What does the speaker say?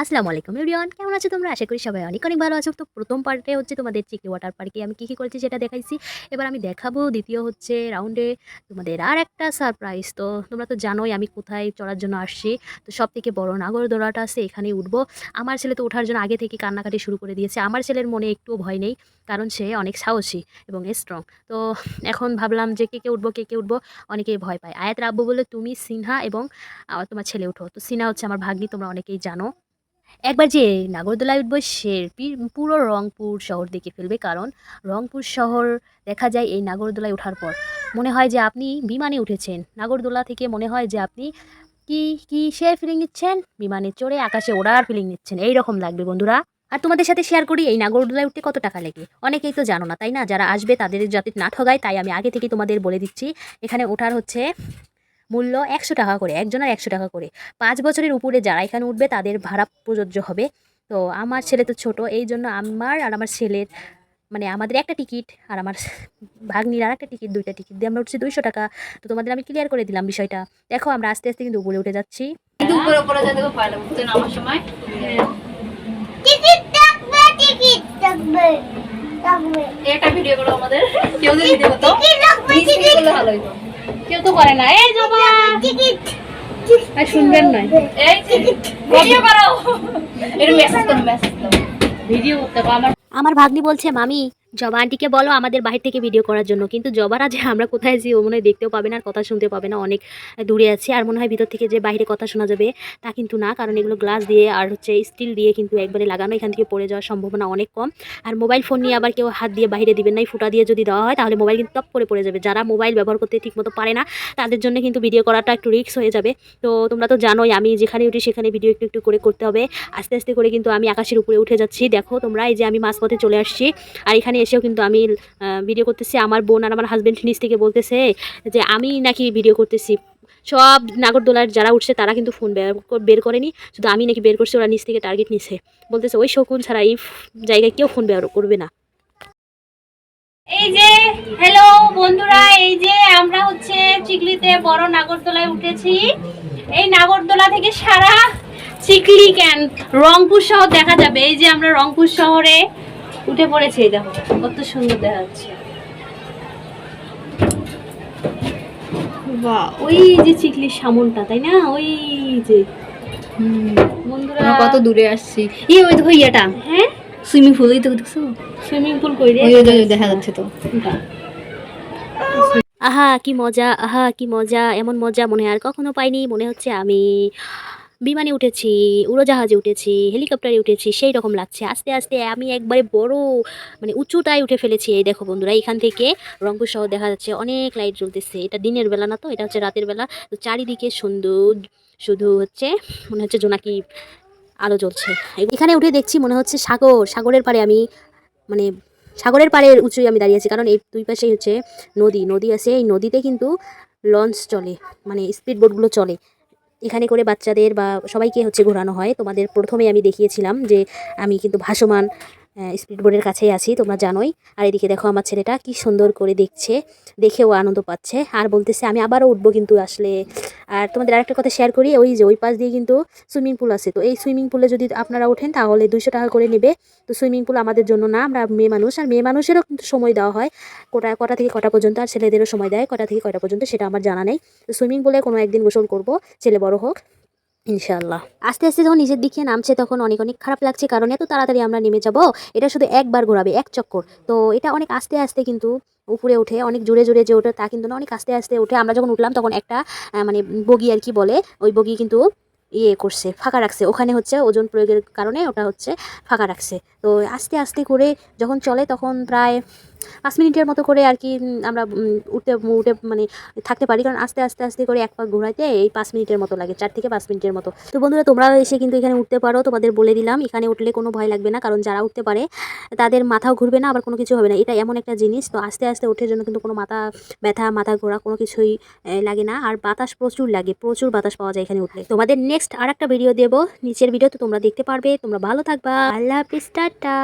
আসসালামু আলাইকুম এভরিওয়ান, কেমন আছো তোমরা? আশা করি সবাই অনেক অনেক ভালো আছো। তো প্রথম পার্টে হচ্ছে তোমাদের চিকি ওয়াটার পার্কে আমি কী কী করেছি সেটা দেখাইছি। এবার আমি দেখাবো দ্বিতীয় হচ্ছে রাউন্ডে তোমাদের আর একটা সারপ্রাইজ তো তোমরা তো জানোই আমি কোথায় চড়ার জন্য আসছি। তো সব থেকে বড় নাগরদোলাটা আছে এখানেই উঠবো। আমার ছেলে তো ওঠার জন্য আগে থেকে কান্নাকাটি শুরু করে দিয়েছে। আমার ছেলের মনে একটুও ভয় নেই, কারণ সে অনেক সাহসী এবং স্ট্রং তো এখন ভাবলাম যে কে কে উঠবো, কে কে উঠবো, অনেকেই ভয় পায়। আয়াত রাব্বু বলে তুমি সিনহা এবং তোমার ছেলে উঠো তো সিনহা হচ্ছে আমার ভাগ্নি, তোমরা অনেকেই জানো। একবার যে নাগরদোলায় উঠবো সে পুরো রংপুর শহর দেখে ফেলবে। কারণ রংপুর শহর দেখা যায় এই নাগরদোলায় ওঠার পর। মনে হয় যে আপনি বিমানে উঠেছেন। নাগরদোলা থেকে মনে হয় যে আপনি কি কি সে ফিলিং নিচ্ছেন? বিমানে চড়ে আকাশে ওড়ার ফিলিং নিচ্ছেন। এই রকম লাগবে বন্ধুরা। আর তোমাদের সাথে শেয়ার করি, এই নাগরদোলায় উঠতে কত টাকা লাগে? অনেকেই তো জানো না, তাই না? যারা আসবে তাদের যাতে না ঠগায়, তাই আমি আগে থেকে তোমাদের বলে দিচ্ছি। এখানে ওঠার হচ্ছে মূল্য একশো টাকা করে একজনের একশো টাকা করে। পাঁচ বছরের উপরে যারা এখানে উঠবে তাদের ভাড়া প্রযোজ্য হবে। তো আমার ছেলে তো ছোট এই জন্য আমার আর আমার ছেলের মানে আমাদের একটা টিকিট আর আমার ভাগ্নির আর একটা টিকিট দুইটা টিকিট দিয়ে আমরা উঠছি দুইশো টাকা। তো তোমাদের আমি ক্লিয়ার করে দিলাম বিষয়টা। দেখো আমরা আস্তে আস্তে কিন্তু উপরে উঠে যাচ্ছি। উপরে উপরে যেতে উঠতে নামার সময়। টিকিট থাকবে টিকিট থাকবে থাকবে। একটা ভিডিও করো আমাদের। কেউ যদি ভিডিও করতো টিকিট থাকবে নিজ করলে ভালো হইতো। কেউ তো করে না। এই জবা টিকিট আর শুনবেন নয় এই ভিডিও করো। এর মেসেজ করো মেসেজ করো। ভিডিও করতে আমার। আমার ভাগ্নি বলছে মামি জবা আন্টিকে বলো, আমাদের বাহির থেকে ভিডিও করার জন্য। কিন্তু জবারা যে আমরা কোথায় আছি, ও মনে হয় দেখতেও পাবে না আর কথা শুনতে পাবে না। অনেক দূরে আছে আর মনে হয় ভিতর থেকে যে বাইরে কথা শোনা যাবে, তা কিন্তু না। কারণ এগুলো গ্লাস দিয়ে আর হচ্ছে স্টিল দিয়ে কিন্তু একবারে লাগানো। এখান থেকে পড়ে যাওয়ার সম্ভাবনা অনেক কম। আর মোবাইল ফোন নিয়ে আবার কেউ হাত দিয়ে বাইরে দিবেন না। ফুটা দিয়ে যদি দেওয়া হয়, তাহলে মোবাইল কিন্তু টপ করে পড়ে যাবে। যারা মোবাইল ব্যবহার করতে ঠিকমতো পারে না, তাদের জন্য কিন্তু ভিডিও করাটা একটু রিস্ক হয়ে যাবে। তো তোমরা তো জানোই, আমি যেখানে উঠি সেখানে ভিডিও একটু একটু করে করতে হবে। আস্তে আস্তে করে কিন্তু আমি আকাশের উপরে উঠে যাচ্ছি। দেখো তোমরা, এই যে আমি মাঝপথে চলে আসছি। আর এখানে এসেও কিন্তু আমি ভিডিও করতেছি। আমার বোন আর আমার হাজব্যান্ড নিচ থেকে বলতেছে যে, আমি নাকি ভিডিও করতেছি। সব নাগরদোলার যারা উঠছে, তারা কিন্তু ফোন বের করেনি। শুধু আমি নাকি বের করছি, ওরা নিচ থেকে টার্গেট নিছে। বলতেছে, ওই শকুন ছাড়া এই জায়গায় কেউ ফোন বের করবে না। এই যে হ্যালো বন্ধুরা, এই যে আমরা হচ্ছে চিকলিতে বড় নাগরদোলায় উঠেছি। এই নাগরদোলা থেকে সারা চিকলি ক্যান রংপুর শহর দেখা যাবে। এই যে আমরা রংপুর শহরে উঠে পড়েছে এই দেখো কত সুন্দর দেখা যাচ্ছে বাহ ওই যে চিকলির সামনটা তাই না? ওই যে বন্ধুরা কত দূরে আসছি। ই ওই দেখো ইয়েটা। হ্যাঁ? সুইমিং পুল ওই তো দেখছ? সুইমিং পুল কই রে? ওই ওই দেখা যাচ্ছে তো। আহা কি মজা আহা কি মজা এমন মজা মনে আর কখনো পাইনি মনে হচ্ছে আমি। বিমানে উঠেছি, উড়োজাহাজে উঠেছি, হেলিকপ্টারে উঠেছি, সেই রকম লাগছে। আস্তে আস্তে আমি একবারে বড় মানে উঁচুটায় উঠে ফেলেছি। এই দেখো বন্ধুরা, এখান থেকে রংপুর শহর দেখা যাচ্ছে অনেক লাইট জ্বলতেছে। এটা দিনের বেলা না তো, এটা হচ্ছে রাতের বেলা। তো চারিদিকে সুন্দর শুধু হচ্ছে মনে হচ্ছে জোনাকি আলো জ্বলছে। এখানে উঠে দেখছি মনে হচ্ছে সাগর, সাগরের পাড়ে আমি মানে সাগরের পাড়ের উঁচুই আমি দাঁড়িয়ে আছি। কারণ এই দুই পাশেই হচ্ছে নদী নদী আছে, এই নদীতে কিন্তু লঞ্চ চলে মানে স্পিড বোটগুলো চলে। এখানে করে বাচ্চাদের বা সবাইকে হচ্ছে ঘোরানো হয়। তোমাদের প্রথমে আমি দেখিয়েছিলাম যে আমি কিন্তু ভাসমান স্পিড বোর্ডের কাছেই আছি, তোমরা জানোই। আর এদিকে দেখো আমার ছেলেটা কি সুন্দর করে দেখছে, দেখেও আনন্দ পাচ্ছে। আর বলতেছে, আমি আবারও উঠবো কিন্তু আসলে। আর তোমাদের আরেকটা কথা শেয়ার করি, ওই যে ওই পাশ দিয়ে কিন্তু সুইমিং পুল আছে। তো এই সুইমিং পুলে যদি আপনারা ওঠেন, তাহলে দুইশো টাকা করে নেবে। তো সুইমিং পুল আমাদের জন্য না, আমরা মেয়ে মানুষ। আর মেয়ে মানুষেরও কিন্তু সময় দেওয়া হয়। কটা কটা থেকে কটা পর্যন্ত, আর ছেলেদেরও সময় দেয়। কটা থেকে কটা পর্যন্ত, সেটা আমার জানা নেই। তো সুইমিং পুলে কোনো একদিন গোসল করব, ছেলে বড় হোক। ইনশাআল্লাহ। আস্তে আস্তে যখন নিজের দিকে নামছে তখন অনেক অনেক খারাপ লাগছে কারণ এত তাড়াতাড়ি আমরা নেমে যাব। এটা শুধু একবার ঘোরাবে, এক চক্কর। তো এটা অনেক আস্তে আস্তে কিন্তু উপরে উঠে অনেক জোরে জোরে যে ওঠে তা কিন্তু না, অনেক আস্তে আস্তে উঠে আমরা যখন উঠলাম তখন একটা মানে বগি আর কি বলে, ওই বগি কিন্তু ইয়ে করছে, ফাঁকা রাখছে। ওখানে হচ্ছে ওজন প্রয়োগের কারণে ওটা হচ্ছে ফাঁকা রাখছে। তো আস্তে আস্তে করে যখন চলে তখন প্রায় পাঁচ মিনিটের মতো করে আর কি আমরা উঠতে, উঠে মানে থাকতে পারি। কারণ আস্তে আস্তে আস্তে করে এক পাক ঘোরাইতে এই পাঁচ মিনিটের মতো লাগে, চার থেকে পাঁচ মিনিটের মতো। তো বন্ধুরা তোমরাও এসে কিন্তু এখানে উঠতে পারো, তোমাদের বলে দিলাম, এখানে উঠলে কোনো ভয় লাগবে না। কারণ যারা উঠতে পারে, তাদের মাথাও ঘুরবে না, আবার কোনো কিছু হবে না। এটা এমন একটা জিনিস। তো আস্তে আস্তে ওঠার জন্য কিন্তু কোনো মাথা ব্যথা, মাথা ঘোরা কোনো কিছুই লাগে না। আর বাতাস প্রচুর লাগে, প্রচুর বাতাস পাওয়া যায় এখানে উঠলে। তোমাদের নেক্সট আর একটা ভিডিও দেবো। নিচের ভিডিও তো তোমরা দেখতে পারবে। তোমরা ভালো থাকবা। আল্লাহ হাফিজ, টাটা।